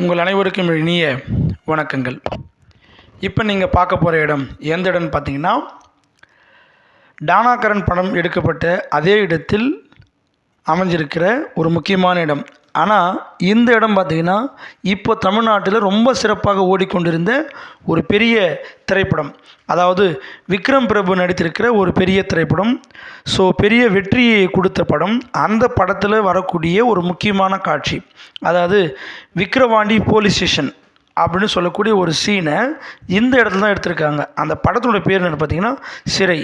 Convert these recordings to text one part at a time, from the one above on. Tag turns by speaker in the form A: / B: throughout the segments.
A: உங்கள் அனைவருக்கும் இனிய வணக்கங்கள். இப்போ நீங்கள் பார்க்க போகிற இடம் எந்த இடம்னு பார்த்தீங்கன்னா டானாகரன் படம் எடுக்கப்பட்ட அதே இடத்தில் அமைஞ்சிருக்கிற ஒரு முக்கியமான இடம் ஆனால் இந்த இடம் பார்த்தீங்கன்னா இப்போ தமிழ்நாட்டில் ரொம்ப சிறப்பாக ஓடிக்கொண்டிருந்த ஒரு பெரிய திரைப்படம். அதாவது விக்ரம் பிரபு நடித்திருக்கிற ஒரு பெரிய திரைப்படம். ஸோ பெரிய வெற்றியை கொடுத்த படம். அந்த படத்தில் வரக்கூடிய ஒரு முக்கியமான காட்சி. அதாவது விக்ரவாண்டி போலீஸ் ஸ்டேஷன். அப்படின்னு சொல்லக்கூடிய ஒரு சீனை இந்த இடத்துல தான் எடுத்திருக்காங்க. அந்த படத்தினுடைய பேர் என்ன பார்த்தீங்கன்னா சிறை.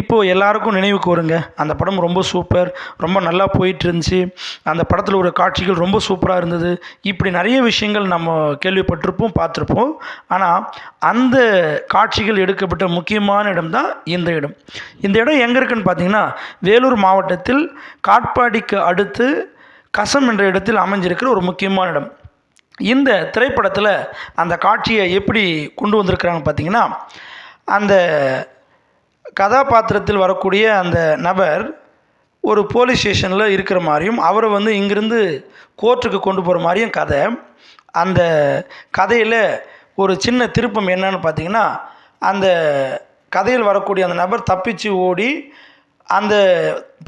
A: இப்போது எல்லாருக்கும் நினைவுக்கு வருங்க அந்த படம் ரொம்ப சூப்பர் ரொம்ப நல்லா போயிட்டு இருந்துச்சு அந்த படத்தில் ஒரு காட்சிகள் ரொம்ப சூப்பராக இருந்தது. இப்படி நிறைய விஷயங்கள் நம்ம கேள்விப்பட்டிருப்போம் பார்த்துருப்போம். ஆனால் அந்த காட்சிகள் எடுக்கப்பட்ட முக்கியமான இடம் தான் இந்த இடம். இந்த இடம் எங்கே இருக்குன்னு பார்த்தீங்கன்னா வேலூர் மாவட்டத்தில் காட்பாடிக்கு அடுத்து கசம் என்ற இடத்தில் அமைஞ்சிருக்கிற ஒரு முக்கியமான இடம். இந்த திரைப்படத்தில் அந்த காட்சியை எப்படி கொண்டு வந்திருக்கிறாங்க பார்த்தீங்கன்னா அந்த கதாபாத்திரத்தில் வரக்கூடிய அந்த நபர் ஒரு போலீஸ் ஸ்டேஷனில் இருக்கிற மாதிரியும் அவரை வந்து இங்கிருந்து கோர்ட்டுக்கு கொண்டு போகிற மாதிரியும் கதை. அந்த கதையில் ஒரு சின்ன திருப்பம் என்னன்னு பார்த்தீங்கன்னா அந்த கதையில் வரக்கூடிய அந்த நபர் தப்பிச்சு ஓடி அந்த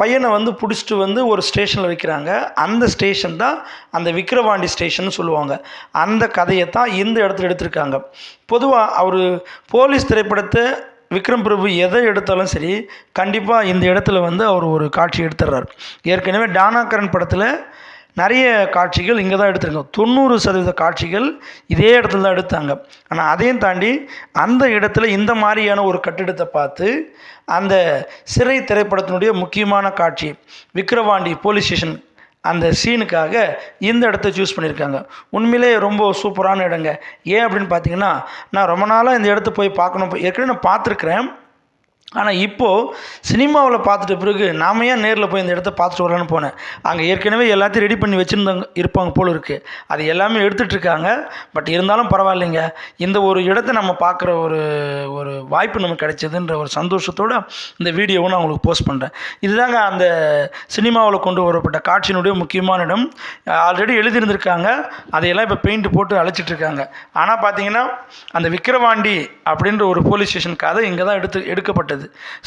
A: பையனை வந்து பிடிச்சிட்டு வந்து ஒரு ஸ்டேஷனில் வைக்கிறாங்க. அந்த ஸ்டேஷன் தான் அந்த விக்கிரவாண்டி ஸ்டேஷன் சொல்லுவாங்க. அந்த கதையை தான் இந்த இடத்துல எடுத்திருக்காங்க. பொதுவாக அவர் போலீஸ் திரைப்படத்தை விக்ரம் பிரபு எதை எடுத்தாலும் சரி கண்டிப்பாக இந்த இடத்துல வந்து அவர் ஒரு காட்சி எடுத்துடுறார் ஏற்கனவே டானாகரன் படத்தில் நிறைய காட்சிகள் இங்கே தான் எடுத்திருக்காங்க தொண்ணூறு சதவீத காட்சிகள் இதே இடத்துல தான் எடுத்தாங்க. ஆனால் அதையும் தாண்டி அந்த இடத்துல இந்த மாதிரியான ஒரு கட்டிடத்தை பார்த்து அந்த சிறை திரைப்படத்தினுடைய முக்கியமான காட்சி விக்கிரவாண்டி போலீஸ் ஸ்டேஷன் அந்த சீனுக்காக இந்த இடத்த சூஸ் பண்ணியிருக்காங்க. உண்மையிலே ரொம்ப சூப்பரான இடங்க. ஏன் அப்படின்னு பார்த்தீங்கன்னா நான் ரொம்ப நாளாக இந்த இடத்த போய் பார்க்கணும். ஏற்கனவே நான் பார்த்துருக்குறேன். ஆனால் இப்போது சினிமாவில் பார்த்துட்ட பிறகு நாம ஏன் நேரில் போய் இந்த இடத்த பார்த்துட்டு வரலான்னு போனேன்? அங்கே ஏற்கனவே எல்லாத்தையும் ரெடி பண்ணி வச்சுருந்தாங்க இருப்பாங்க போல் இருக்குது அது எல்லாமே எடுத்துகிட்ருக்காங்க பட் இருந்தாலும் பரவாயில்லைங்க. இந்த ஒரு இடத்த நம்ம பார்க்குற ஒரு ஒரு வாய்ப்பு நமக்கு கிடைச்சதுன்ற ஒரு சந்தோஷத்தோடு இந்த வீடியோவை நான் உங்களுக்கு போஸ்ட் பண்ணுறேன் இதுதாங்க அந்த சினிமாவில் கொண்டு வரப்பட்ட காட்சியினுடைய முக்கியமான இடம். ஆல்ரெடி எழுதியிருந்திருக்காங்க. அதையெல்லாம் இப்போ பெயிண்ட் போட்டு அழைச்சிட்ருக்காங்க ஆனால் பார்த்தீங்கன்னா அந்த விக்கிரவாண்டி அப்படின்ற ஒரு போலீஸ் ஸ்டேஷன் கதை இங்கே தான் எடுத்து எடுக்கப்பட்டது.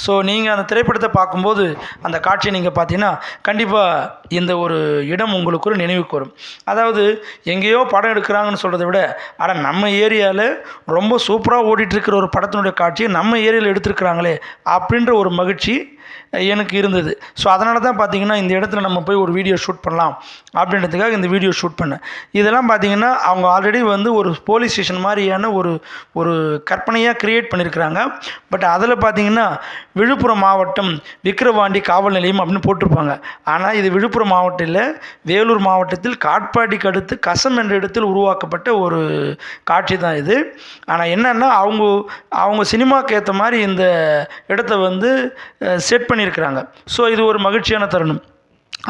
A: ஸோ நீங்கள் அந்த திரைப்படத்தை பார்க்கும்போது அந்த காட்சியை நீங்கள் பார்த்தீங்கன்னா கண்டிப்பாக இந்த ஒரு இடம் உங்களுக்கு ஒரு நினைவுக்கு வரும். அதாவது எங்கேயோ படம் எடுக்கிறாங்கன்னு சொல்கிறத விட ஆனால் நம்ம ஏரியாவில் ரொம்ப சூப்பராக ஓடிட்டுருக்கிற ஒரு படத்தினுடைய காட்சியை நம்ம ஏரியாவில் எடுத்திருக்கிறாங்களே அப்படின்ற ஒரு மகிழ்ச்சி எனக்கு இருந்தது. ஸோ அதனால தான் பார்த்தீங்கன்னா இந்த இடத்துல நம்ம போய் ஒரு வீடியோ ஷூட் பண்ணலாம் அப்படின்றதுக்காக இந்த வீடியோ ஷூட் பண்ணேன். இதெல்லாம் பார்த்தீங்கன்னா அவங்க ஆல்ரெடி வந்து ஒரு போலீஸ் ஸ்டேஷன் மாதிரியான ஒரு ஒரு கற்பனையாக க்ரியேட் பண்ணியிருக்கிறாங்க பட் அதில் பார்த்தீங்கன்னா விழுப்புரம் மாவட்டம் விக்கிரவாண்டி காவல் நிலையம் அப்படின்னு போட்டிருப்பாங்க. ஆனால் இது விழுப்புரம் மாவட்டம் இல்லை வேலூர் மாவட்டத்தில் காட்பாடிக்கு அடுத்து கசம் என்ற இடத்தில் உருவாக்கப்பட்ட ஒரு காட்சி தான் இது. ஆனால் என்னென்னா அவங்க அவங்க சினிமாவுக்கு ஏற்ற மாதிரி இந்த இடத்த வந்து செட் பண்ணியிருக்கிறாங்க. ஸோ இது ஒரு மகிழ்ச்சியான தருணம்.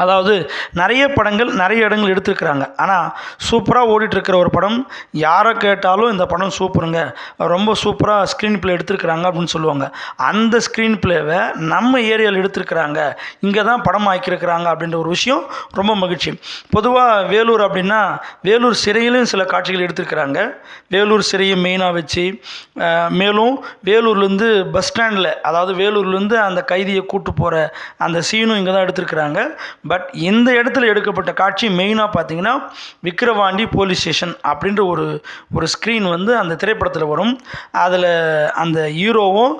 A: அதாவது நிறைய படங்கள் நிறைய இடங்கள் எடுத்திருக்கிறாங்க. ஆனால் சூப்பராக ஓடிட்டுருக்கிற ஒரு படம் யாரை கேட்டாலும் இந்த படம் சூப்பருங்க. ரொம்ப சூப்பராக ஸ்க்ரீன் பிளே எடுத்திருக்கிறாங்க அப்படின்னு சொல்லுவாங்க. அந்த ஸ்க்ரீன் பிளேவை நம்ம ஏரியாவில் எடுத்திருக்கிறாங்க. இங்கே தான் படம் ஆக்கியிருக்கிறாங்க அப்படின்ற ஒரு விஷயம் ரொம்ப மகிழ்ச்சி. பொதுவாக வேலூர் அப்படின்னா வேலூர் சிறையிலும் சில காட்சிகள் எடுத்திருக்கிறாங்க. வேலூர் சிறையை மெயினாக வச்சு மேலும் வேலூர்லேருந்து பஸ் ஸ்டாண்டில் அதாவது வேலூர்லேருந்து அந்த கைதியை கூட்டு போகிற அந்த சீனும் இங்கே தான் எடுத்திருக்கிறாங்க. பட் இந்த இடத்துல எடுக்கப்பட்ட காட்சி மெயினாக பார்த்தீங்கன்னா விக்கிரவாண்டி போலீஸ் ஸ்டேஷன் அப்படின்ற ஒரு ஒரு ஸ்க்ரீன் வந்து அந்த திரைப்படத்தில் வரும். அதில் அந்த ஹீரோவும்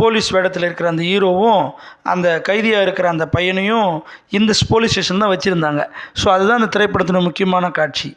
A: போலீஸ் வேடத்தில் இருக்கிற அந்த ஹீரோவும் அந்த கைதியாக இருக்கிற அந்த பையனையும் இந்த போலீஸ் ஸ்டேஷன் தான் வச்சுருந்தாங்க. ஸோ அதுதான் அந்த திரைப்படத்தின் முக்கியமான காட்சி.